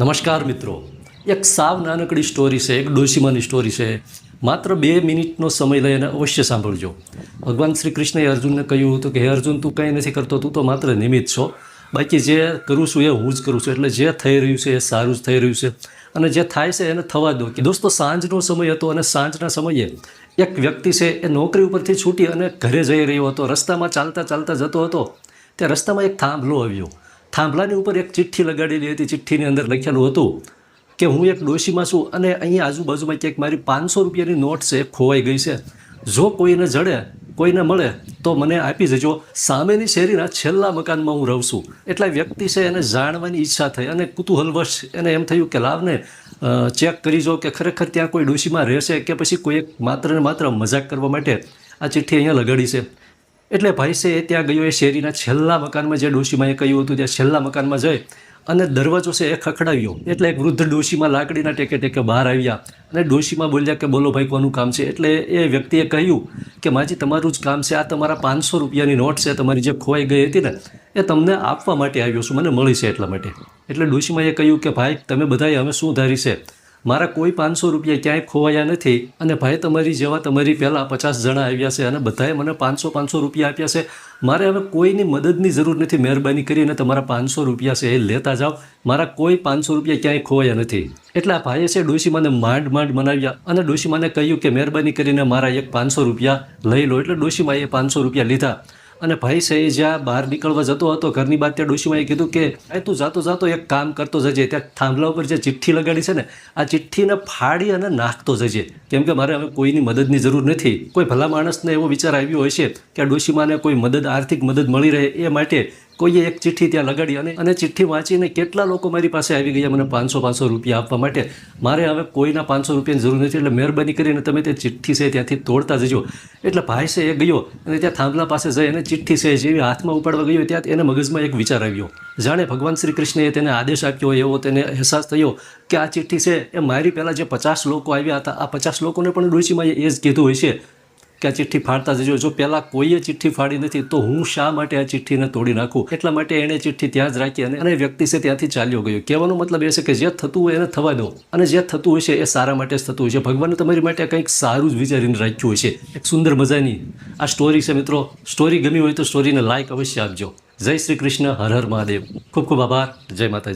નમસ્કાર મિત્રો. એક સાવ નાનકડી સ્ટોરી છે, એક ડોશીમાની સ્ટોરી છે. માત્ર બે મિનિટનો સમય લઈને અવશ્ય સાંભળજો. ભગવાન શ્રી કૃષ્ણએ અર્જુનને કહ્યું હતું કે, હે અર્જુન, તું કંઈ નથી કરતો, તું તો માત્ર નિમિત્ત છો. બાકી જે કરું છું એ હું જ કરું છું. એટલે જે થઈ રહ્યું છે એ સારું જ થઈ રહ્યું છે. અને જે થાય છે એને થવા દો. કે દોસ્તો, સાંજનો સમય હતો અને સાંજના સમયે એક વ્યક્તિ છે એ નોકરી ઉપરથી છૂટી અને ઘરે જઈ રહ્યો હતો. રસ્તામાં ચાલતા ચાલતા જતો હતો. ત્યાં રસ્તામાં એક થાંભલો આવ્યો. થાંભલાની ઉપર એક ચિઠ્ઠી લગાડેલી હતી. ચિઠ્ઠીની અંદર લખેલું હતું કે, હું એક ડોશીમાં છું અને અહીંયા આજુબાજુમાં ક્યાંક મારી પાંચસો રૂપિયાની નોટ છે, ખોવાઈ ગઈ છે. જો કોઈને જડે, કોઈને મળે, તો મને આપી જજો સામેની શેરીના છેલ્લા મકાનમાં હું રહું છું. એટલે વ્યક્તિ છે, એને જાણવાની ઈચ્છા થઈ અને કુતૂહલવશ એને એમ થયું કે, લાવને ચેક કરી જો કે ખરેખર ત્યાં કોઈ ડોશીમાં રહેશે કે પછી કોઈ માત્ર ને માત્ર મજાક કરવા માટે આ ચિઠ્ઠી અહીંયા લગાડી છે. એટલે ભાઈ છે, ત્યાં ગયો એ શેરીના છેલ્લા મકાનમાં જે ડોશીમાં એ કહ્યું હતું, ત્યાં છેલ્લા મકાનમાં જઈ અને દરવાજો છે એ ખખડાવ્યો એટલે એક વૃદ્ધ ડોશીમાં લાકડીના ટેકે ટેકે બહાર આવ્યા. અને ડોશીમાં બોલ્યા કે, બોલો ભાઈ, કોનું કામ છે? એટલે એ વ્યક્તિએ કહ્યું કે, માજી, તમારું જ કામ છે. આ તમારા પાંચસો રૂપિયાની નોટ છે. તમારી જે ખોવાઈ ગઈ હતી ને, એ તમને આપવા માટે આવ્યો છું. મને મળી છે એટલા માટે. એટલે ડોશીમાએ કહ્યું કે, ભાઈ, તમે બધાએ અમે શું ધારી છે. મારા કોઈ પાંચસો રૂપિયા ક્યાંય ખોવાયા નથી અને ભાઈ તમારી જેવા તમારી પહેલાં પચાસ જણા આવ્યા છે અને બધાએ મને પાંચસો પાંચસો રૂપિયા આપ્યા છે. મારે હવે કોઈની મદદની જરૂર નથી મહેરબાની કરીને તમારા પાંચસો રૂપિયા છે એ લેતા જાઓ. મારા કોઈ પાંચસો રૂપિયા ક્યાંય ખોવાયા નથી. એટલે આ ભાઈએ છે ડોશીમાને માંડ માંડ મનાવ્યા અને ડોશીમાને કહ્યું કે મહેરબાની કરીને મારા એક પાંચસો રૂપિયા લઈ લો. એટલે ડોશીમાએ પાંચસો રૂપિયા લીધા. અને ભાઈ જ્યાં બહાર નીકળવા જતો હતો, ઘરની બાદ ત્યાં ડોશીમાએ કીધું કે, ભાઈ, તું જાતો જાતો એક કામ કરતો જજે, ત્યાં થાંભલા ઉપર જે ચિઠ્ઠી લગાડી છે ને, આ ચિઠ્ઠીને ફાડી અને નાખતો જજે. કેમ કે મારે હવે કોઈની મદદની જરૂર નથી. કોઈ ભલા માણસને એવો વિચાર આવ્યો હોય છે કે આ ડોશીમાને કોઈ મદદ, આર્થિક મદદ મળી રહે એ માટે કોઈએ એક ચિઠ્ઠી ત્યાં લગાડી અને અને ચિઠ્ઠી વાંચીને કેટલા લોકો મારી પાસે આવી ગયા મને પાંચસો પાંચસો રૂપિયા આપવા માટે. મારે હવે કોઈના પાંચસો રૂપિયાની જરૂર નથી એટલે મહેરબાની કરીને તમે તે ચિઠ્ઠી છે ત્યાંથી તોડતા જજો. એટલે ભાઈ છે એ ગયો અને ત્યાં થાંભલા પાસે જઈ અને ચિઠ્ઠી છે જેવી હાથમાં ઉપાડવા ગયો ત્યાં એને મગજમાં એક વિચાર આવ્યો. જાણે ભગવાન શ્રી કૃષ્ણએ તેને આદેશ આપ્યો, એવો તેને અહેસાસ થયો કે આ ચિઠ્ઠી છે એ મારી પહેલાં જે પચાસ લોકો આવ્યા હતા, આ પચાસ લોકોને પણ ડોશીમાં એ જ કીધું હશે કે આ ચિઠ્ઠી ફાડતા જજો. જો પહેલાં કોઈએ ચિઠ્ઠી ફાડી નથી, તો હું શા માટે આ ચિઠ્ઠીને તોડી નાખું? એટલા માટે એણે ચિઠ્ઠી ત્યાં જ રાખી અને અને વ્યક્તિ છે ત્યાંથી ચાલ્યો ગયો. કહેવાનો મતલબ એ છે કે જે થતું હોય એને થવા દો. અને જે થતું હોય છે એ સારા માટે જ થતું હોય છે. ભગવાને તમારી માટે કંઈક સારું જ વિચારીને રાખ્યું છે. એક સુંદર મજાની આ સ્ટોરી છે મિત્રો. સ્ટોરી ગમી હોય તો સ્ટોરીને લાઈક અવશ્ય આપજો. જય શ્રી કૃષ્ણ. હર હર મહાદેવ. ખૂબ ખૂબ આભાર. જય માતાજી.